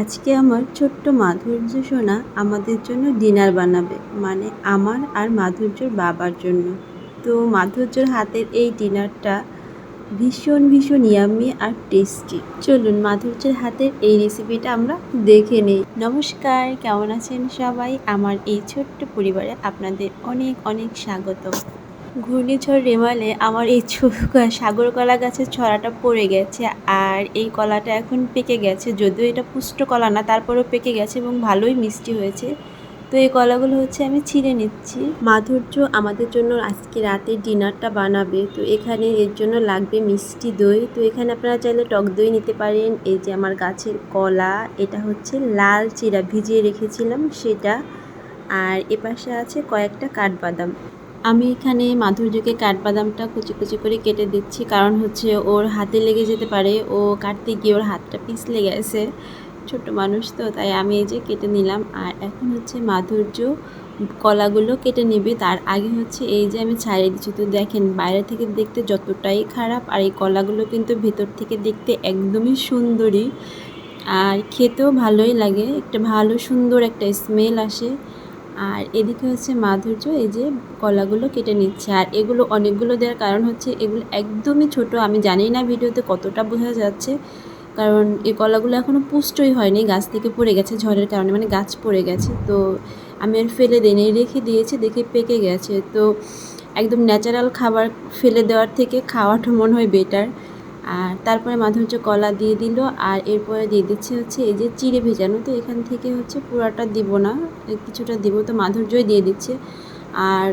আজকে আমার ছোট্ট মাধুর্য সোনা আমাদের জন্য ডিনার বানাবে মানে আমার আর মাধুর্যর বাবার জন্য। তো মাধুর্যর হাতের এই ডিনারটা ভীষণ ভীষণ ইয়াম্মি আর টেস্টি চলুন মাধুর্যের হাতের এই রেসিপিটা আমরা দেখে নিই। নমস্কার, কেমন আছেন সবাই? আমার এই ছোট্ট পরিবারে আপনাদের অনেক অনেক স্বাগত। ঘূর্ণিঝড় রেমালে আমার এই সাগর কলা গাছের ছড়াটা পড়ে গেছে আর এই কলাটা এখন পেকে গেছে। যদিও এটা পুষ্ট কলা না, তারপরেও পেকে গেছে এবং ভালোই মিষ্টি হয়েছে। তো এই কলাগুলো হচ্ছে আমি ছিঁড়ে নিচ্ছি। মাধুর্য আমাদের জন্য আজকে রাতে ডিনারটা বানাবে। তো এখানে এর জন্য লাগবে মিষ্টি দই। তো এখানে আপনারা চাইলে টক দই নিতে পারেন। এই যে আমার গাছের কলা, এটা হচ্ছে লাল চিরা ভিজিয়ে রেখেছিলাম সেটা। আর এপাশে আছে কয়েকটা কাঠবাদাম। আমি এখানে মাধুর্যকে কাঠবাদামটা কুচি কুচি করে কেটে দিচ্ছি, কারণ হচ্ছে ওর হাতে লেগে যেতে পারে। ও কাটতে গিয়ে ওর হাতটা পিছলে গেছে। ছোট মানুষ তো, তাই আমি এই যে কেটে নিলাম। আর এখন হচ্ছে মাধুর্য কলাগুলো কেটে নেবে। তার আগে হচ্ছে এই যে আমি ছাড়িয়ে দিচ্ছি। তো দেখেন, বাইরে থেকে দেখতে যতটাই খারাপ, আর এই কলাগুলো কিন্তু ভেতর থেকে দেখতে একদমই সুন্দরী। আর খেতেও ভালোই লাগে। একটা ভালো সুন্দর একটা স্মেল আসে। আর এদিকে হচ্ছে মাধুর্য, এই যে কলাগুলো কেটে নিচ্ছে। আর এগুলো অনেকগুলো দেওয়ার কারণ হচ্ছে এগুলো একদমই ছোট। আমি জানি না ভিডিওতে কতটা বোঝা যাচ্ছে। কারণ এই কলাগুলো এখনও পুষ্টই হয়নি, গাছ থেকে পড়ে গেছে ঝড়ের কারণে মানে গাছ পড়ে গেছে। তো আমি আর ফেলে দিইনি রেখে দিয়েছি, দেখে পেকে গেছে। তো একদম ন্যাচারাল খাবার ফেলে দেওয়ার থেকে খাওয়াটা মনে হয় বেটার আর তারপরে মাধুর্য কলা দিয়ে দিল, আর এরপরে দিয়ে দিচ্ছে হচ্ছে এই যে চিড়ে ভেজানো তো এখান থেকে হচ্ছে পুরাটা দিব না কিছুটা দিব, তো মাধুর্যই দিয়ে দিচ্ছে। আর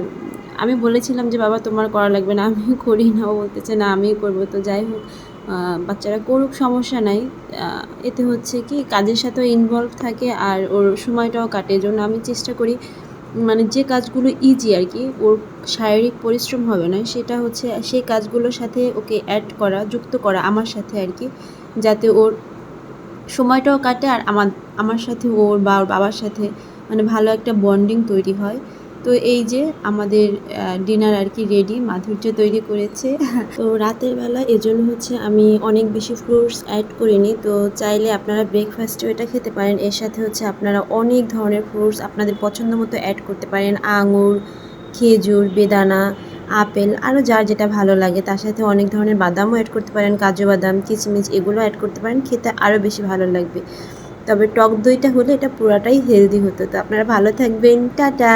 আমি বলেছিলাম যে, বাবা, তোমার করা লাগবে না আমি করি না। ও বলতেছে, না আমিই করব। তো যাই হোক বাচ্চারা করুক, সমস্যা নাই। এতে হচ্ছে কি, কাজের সাথেও ইনভলভ থাকে, আর ওর সময়টাও কাটে। জন্য আমি চেষ্টা করি মানে যে কাজগুলো ইজি আর কি, ওর শারীরিক পরিশ্রম হবে না, সেটা হচ্ছে সেই কাজগুলোর সাথে ওকে অ্যাড করা, যুক্ত করা আমার সাথে আর কি, যাতে ওর সময়টাও কাটে আর আমার আমার সাথে ওর বা ওর বাবার সাথে মানে ভালো একটা বন্ডিং তৈরি হয়। তো এই যে আমাদের ডিনার আর কি রেডি মাধুর্য তৈরি করেছে। তো রাতের বেলা এজন্য হচ্ছে আমি অনেক বেশি ফ্রুটস অ্যাড করিনি। তো চাইলে আপনারা ব্রেকফাস্টেও এটা খেতে পারেন। এর সাথে হচ্ছে আপনারা অনেক ধরনের ফ্রুটস আপনাদের পছন্দ মতো অ্যাড করতে পারেন। আঙুর, খেজুর, বেদানা, আপেল আরও যার যেটা ভালো লাগে। তার সাথে অনেক ধরনের বাদামও অ্যাড করতে পারেন। কাজু বাদাম কিচমিচ এগুলো অ্যাড করতে পারেন। খেতে আরও বেশি ভালো লাগবে। তবে টক দইটা হলে এটা পুরাটাই হেলদি হতো। তো আপনারা ভালো থাকবেন। টাটা!